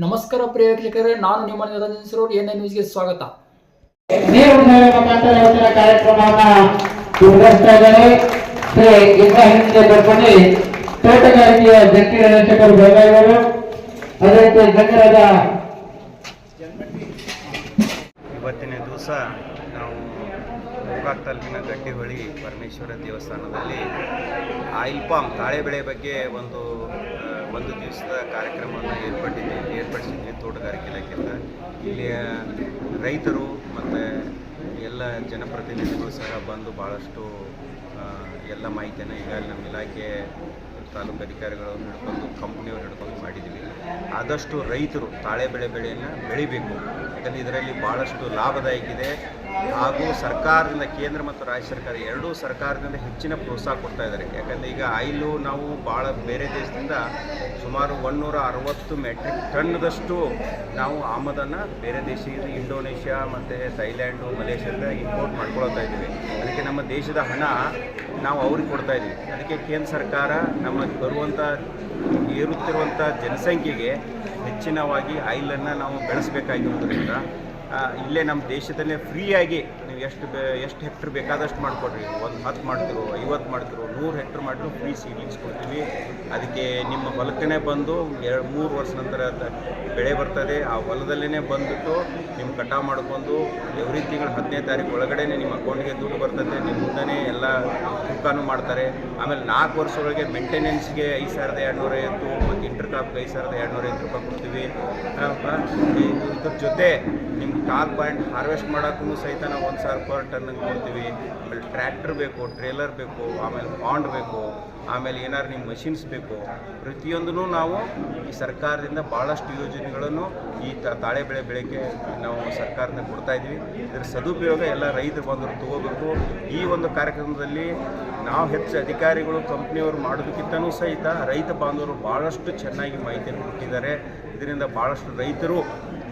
ನಮಸ್ಕಾರ ಪ್ರಿಯ ವೀಕ್ಷಕರೇ ನಾನು ನಿಮ್ಮ ನಿರಂಜನ್ ಎನ್ ನ್ಯೂಸ್ಗೆ ಸ್ವಾಗತ. ಕಾರ್ಯಕ್ರಮವನ್ನ ನಿರ್ವಹಿಸ್ತಾ ಇದ್ದಾರೆ ಶ್ರೀ ಬರ್ಪಣಿ ತೋಟಗಾರಿಕೆಯ ಜಂಟಿ ನಿರ್ದೇಶಕರು ಬೆಳಗಾವಿಯವರು ಅದೇ ರೀತಿ ಇವತ್ತಿನ ದಿವಸ ನಾವು ಗೋಕಾಕ್ ತಾಲೂಕಿನ ಗಟ್ಟಿಹೊಳಿ ಪರಮೇಶ್ವರ ದೇವಸ್ಥಾನದಲ್ಲಿ ಆಯಿಲ್ ಪಾಮ್ ತಾಳೆ ಬೆಳೆ ಬಗ್ಗೆ ಒಂದು ಒಂದು ದಿವಸದ ಕಾರ್ಯಕ್ರಮವನ್ನು ಏರ್ಪಟ್ಟಿದ್ದೆ ಏರ್ಪಡಿಸಿದ್ವಿ ತೋಟಗಾರಿಕೆ ಇಲಾಖೆಯಿಂದ. ಇಲ್ಲಿಯ ರೈತರು ಮತ್ತು ಎಲ್ಲ ಜನಪ್ರತಿನಿಧಿಗಳು ಸಹ ಬಂದು ಭಾಳಷ್ಟು ಎಲ್ಲ ಮಾಹಿತಿಯನ್ನು ಈಗ ನಮ್ಮ ಇಲಾಖೆ ತಾಲೂಕು ಅಧಿಕಾರಿಗಳು ಹಿಡ್ಕೊಂಡು ಕಂಪ್ನಿಯವ್ರು ಹಿಡ್ಕೊಂಡು ಮಾಡಿದ್ದೀವಿ. ಆದಷ್ಟು ರೈತರು ತಾಳೆ ಬೆಳೆ ಬೆಳೆಯನ್ನು ಬೆಳಿಬೇಕು. ಯಾಕಂದರೆ ಇದರಲ್ಲಿ ಭಾಳಷ್ಟು ಲಾಭದಾಯಕ ಇದೆ ಹಾಗೂ ಸರ್ಕಾರದಿಂದ ಕೇಂದ್ರ ಮತ್ತು ರಾಜ್ಯ ಸರ್ಕಾರ ಎರಡೂ ಸರ್ಕಾರದಿಂದ ಹೆಚ್ಚಿನ ಪ್ರೋತ್ಸಾಹ ಕೊಡ್ತಾ ಇದ್ದಾರೆ. ಯಾಕಂದರೆ ಈಗ ಆಯಿಲು ನಾವು ಭಾಳ ಬೇರೆ ದೇಶದಿಂದ ಸುಮಾರು ಒನ್ನೂರ ಅರವತ್ತು ಮೆಟ್ರಿಕ್ ಟನ್ನದಷ್ಟು ನಾವು ಆಮದನ್ನು ಬೇರೆ ದೇಶದಿಂದ ಇಂಡೋನೇಷ್ಯಾ ಮತ್ತು ಥೈಲ್ಯಾಂಡು ಮಲೇಷ್ಯಾದಿಂದ ಇಂಪೋರ್ಟ್ ಮಾಡ್ಕೊಳ್ತಾ ಇದ್ದೀವಿ. ಅದಕ್ಕೆ ನಮ್ಮ ದೇಶದ ಹಣ ನಾವು ಅವ್ರಿಗೆ ಕೊಡ್ತಾ ಇದ್ದೀವಿ. ಅದಕ್ಕೆ ಕೇಂದ್ರ ಸರ್ಕಾರ ನಮ್ಮ ಬರುವಂಥ ಏರುತ್ತಿರುವಂಥ ಜನಸಂಖ್ಯೆಗೆ ಹೆಚ್ಚಿನವಾಗಿ ಆಯಿಲನ್ನು ನಾವು ಬೆಳೆಸಬೇಕಾಗಿರೋದ್ರಿಂದ ಆ, ಇಲ್ಲೇ ನಮ್ಮ ದೇಶದಲ್ಲೇ ಫ್ರೀಯಾಗಿ ನೀವು ಎಷ್ಟು ಎಷ್ಟು ಹೆಕ್ಟ್ರ್ ಬೇಕಾದಷ್ಟು ಮಾಡಿಕೊಡ್ರಿ. ಒಂದು ಹತ್ತು ಮಾಡ್ತಿರೋ ಐವತ್ತು ಮಾಡ್ತಿರೋ, ನೂರು ಹೆಕ್ಟ್ರ್ ಮಾಡಿದ್ರು ಫ್ರೀ ಸೀಡ್ಲಿಂಗ್ಸ್ ಕೊಡ್ತೀವಿ. ಅದಕ್ಕೆ ನಿಮ್ಮ ಹೊಲಕ್ಕೇ ಬಂದು ಎರಡು, ಮೂರು ವರ್ಷ ನಂತರ ಬೆಳೆ ಬರ್ತದೆ. ಆ ಹೊಲದಲ್ಲೇ ಬಂದುಬಿಟ್ಟು ನಿಮ್ಮ ಕಟಾವು ಮಾಡ್ಕೊಂಡು ಎವ್ರಿ ತಿಂಗಳು ಹದಿನೈದು ತಾರೀಕು ಒಳಗಡೆ ನಿಮ್ಮ ಅಕೌಂಟ್ಗೆ ದುಡ್ಡು ಬರ್ತದೆ. ನಿಮ್ಮ ಮುಂದನೇ ಎಲ್ಲ ತೂಕನೂ ಮಾಡ್ತಾರೆ. ಆಮೇಲೆ ನಾಲ್ಕು ವರ್ಷದೊಳಗೆ ಮೇಂಟೆನೆನ್ಸ್ಗೆ ಐದು ಸಾವಿರದ ಎರಡುನೂರ ಐವತ್ತು, ಮತ್ತು ಇಂಟರ್ ಕ್ರಾಪ್ಗೆ ಐದು ಸಾವಿರದ ಎರಡುನೂರ ಐವತ್ತು ರೂಪಾಯಿ ಕೊಡ್ತೀವಿ. ಇದ್ರ ಜೊತೆ ನಿಮ್ಗೆ ಟಾಲ್ ಪಾಯಿಂಟ್ ಹಾರ್ವೆಸ್ಟ್ ಮಾಡೋಕ್ಕೂ ಸಹಿತ ನಾವು ಒಂದು ಸಾವಿರ ಪರ್ ಟನ್ನಿಗೆ ಕೊಡ್ತೀವಿ. ಆಮೇಲೆ ಟ್ರ್ಯಾಕ್ಟರ್ ಬೇಕು, ಟ್ರೇಲರ್ ಬೇಕು, ಆಮೇಲೆ ಬಾಂಡ್ ಬೇಕು, ಆಮೇಲೆ ಏನಾರು ನಿಮ್ಮ ಮಷಿನ್ಸ್ ಬೇಕು. ಪ್ರತಿಯೊಂದೂ ನಾವು ಈ ಸರ್ಕಾರದಿಂದ ಭಾಳಷ್ಟು ಯೋಜನೆಗಳನ್ನು ಈ ತಾಳೆ ಬೆಳೆ ಬೆಳೆಗೆ ನಾವು ಸರ್ಕಾರದಿಂದ ಕೊಡ್ತಾ ಇದ್ದೀವಿ. ಇದರ ಸದುಪಯೋಗ ಎಲ್ಲ ರೈತರು ಬಂದರು ತಗೋಬೇಕು. ಈ ಒಂದು ಕಾರ್ಯಕ್ರಮದಲ್ಲಿ ನಾವು ಹೆಚ್ಚು ಅಧಿಕಾರಿಗಳು, ಕಂಪ್ನಿಯವರು ಮಾಡೋದಕ್ಕಿಂತನೂ ಸಹಿತ ರೈತ ಬಾಂಧವರು ಭಾಳಷ್ಟು ಚೆನ್ನಾಗಿ ಮಾಹಿತಿಯನ್ನು ಕೊಟ್ಟಿದ್ದಾರೆ. ಇದರಿಂದ ಭಾಳಷ್ಟು ರೈತರು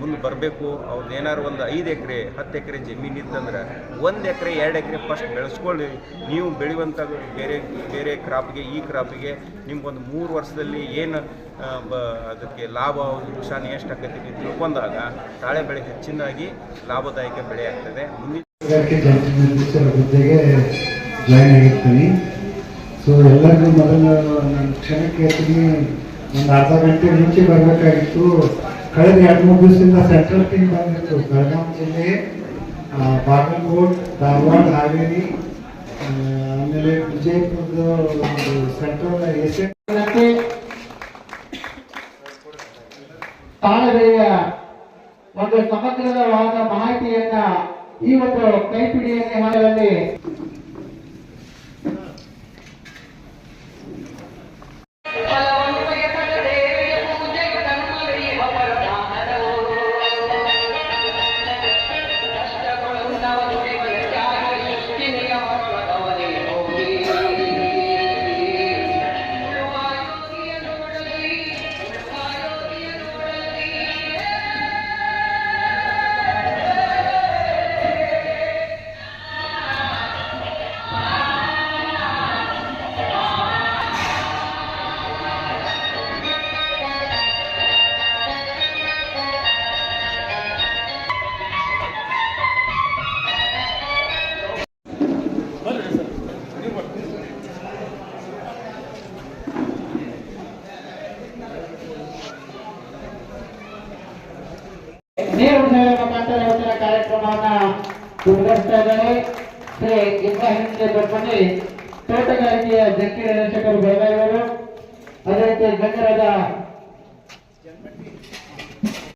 ಮುಂದೆ ಬರಬೇಕು. ಅವ್ರದ್ದು ಏನಾದ್ರು ಒಂದು ಐದು ಎಕರೆ, ಹತ್ತು ಎಕರೆ ಜಮೀನು ಇತ್ತಂದ್ರೆ ಒಂದು ಎಕರೆ, ಎರಡು ಎಕರೆ ಫಸ್ಟ್ ಬೆಳೆಸ್ಕೊಳ್ಳಿ. ನೀವು ಬೆಳೆಯುವಂಥ ಬೇರೆ ಬೇರೆ ಕ್ರಾಪ್ಗೆ ಈ ಕ್ರಾಪಿಗೆ ನಿಮ್ಗೊಂದು ಮೂರು ವರ್ಷದಲ್ಲಿ ಏನು ಬ, ಅದಕ್ಕೆ ಲಾಭ, ನುಕ್ಸಾನ ಎಷ್ಟು ಆಕೈತಿ ನೀವು ತಿಳ್ಕೊಂಡಾಗ ತಾಳೆ ಬೆಳೆ ಹೆಚ್ಚಿನಾಗಿ ಲಾಭದಾಯಕ ಬೆಳೆ ಆಗ್ತದೆ. ಸೊ ಎಲ್ಲರಿಗೂ ಮೊದಲು ನಾನು ಕ್ಷಣಕ್ಕೆ ಒಂದು ಅರ್ಧ ಗಂಟೆ ಮುಂಚೆ ಬರಬೇಕಾಗಿತ್ತು. ಕಳೆದ ಎರಡು ಮೂರು ದಿವಸದಿಂದ ಸೆಂಟ್ರಲ್ ಟೀಮ್ ಬಂದಿತ್ತು ಬೆಳಗಾವಿ ಜಿಲ್ಲೆ ಬಾಗಲಕೋಟ್, ಧಾರವಾಡ, ಹಾವೇರಿ ಆಮೇಲೆ ವಿಜಯಪುರದ ಸೆಂಟ್ರಲ್ ಎಸ್. ತಾಳವೆಯ ಒಂದು ಸಮಗ್ರವಾದ ಮಾಹಿತಿಯನ್ನ ಒಂದು ಕೈಪಿಡಿಯಲ್ಲಿ ನೇರ ಕಾರ್ಯಕ್ರಮವನ್ನ ಉದ್ಘಾಟಿಸ್ತಾ ಇದ್ದಾರೆ ಶ್ರೀ ಇಬ್ರಾಹಿಂ ಬರ್ಪಣಿ ತೋಟಗಾರಿಕೆಯ ಜಂಟಿ ನಿರ್ದೇಶಕರು ಬೆಳಗಾವಿಯವರು ಅದೇ ರೀತಿ ಗಣ್ಯರಾದ